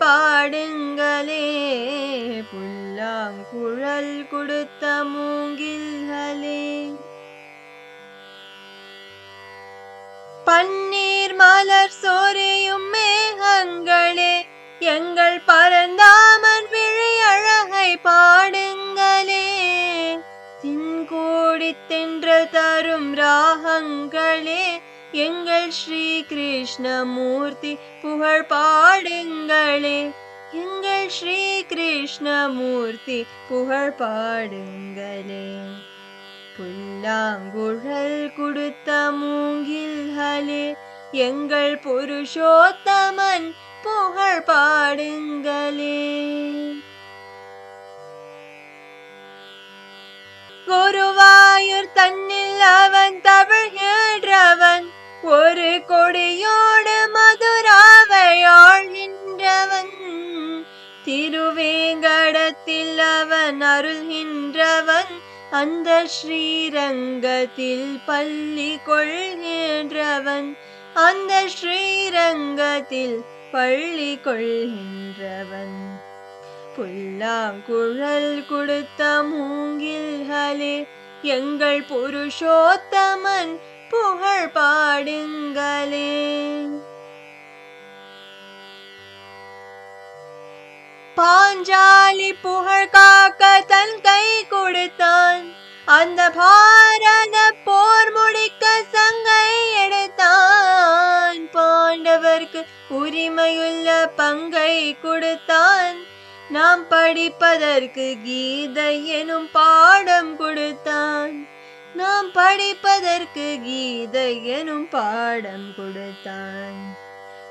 பாடுங்களே. புல்லாங்குழல் கொடுத்த மூங்கில்களே. பன்னீர் மலர் சோரையும் மேகங்களே. எங்கள் பரந்தாமன் விழி அழகை பாடுங்களே. தின்கூடி தின்று தரும் ராகங்களே. எங்கள் ஸ்ரீ கிருஷ்ணமூர்த்தி புகழ் பாடு ஸ்ரீ கிருஷ்ணமூர்த்தி புகழ் பாடுங்களே. புல்லாங்குழல் கொடுத்த மூங்கில்களே எங்கள் புருஷோத்தமன் புகழ் பாடுங்களே. குருவாயூர் தன் கொள்கின்றவன் அந்த ஸ்ரீரங்கத்தில் பள்ளி கொள்கின்றவன். அந்த ஸ்ரீரங்கத்தில் பள்ளி கொள்கின்றவன். புல்லாங்குழல் கொடுத்த மூங்கில்களே எங்கள் புருஷோத்தமன் புகழ் பாடுங்களே. பாஞ்சாலி புகழ் காக்க தன் கை கொடுத்தான். அந்த பாரத போர் முடிக்க சங்கை எடுத்தான். பாண்டவர்க்கு உரிமையுள்ள பங்கை கொடுத்தான். நாம் படிப்பதற்கு கீதை எனும் பாடம் கொடுத்தான். நாம் படிப்பதற்கு கீதை எனும் பாடம் கொடுத்தான்.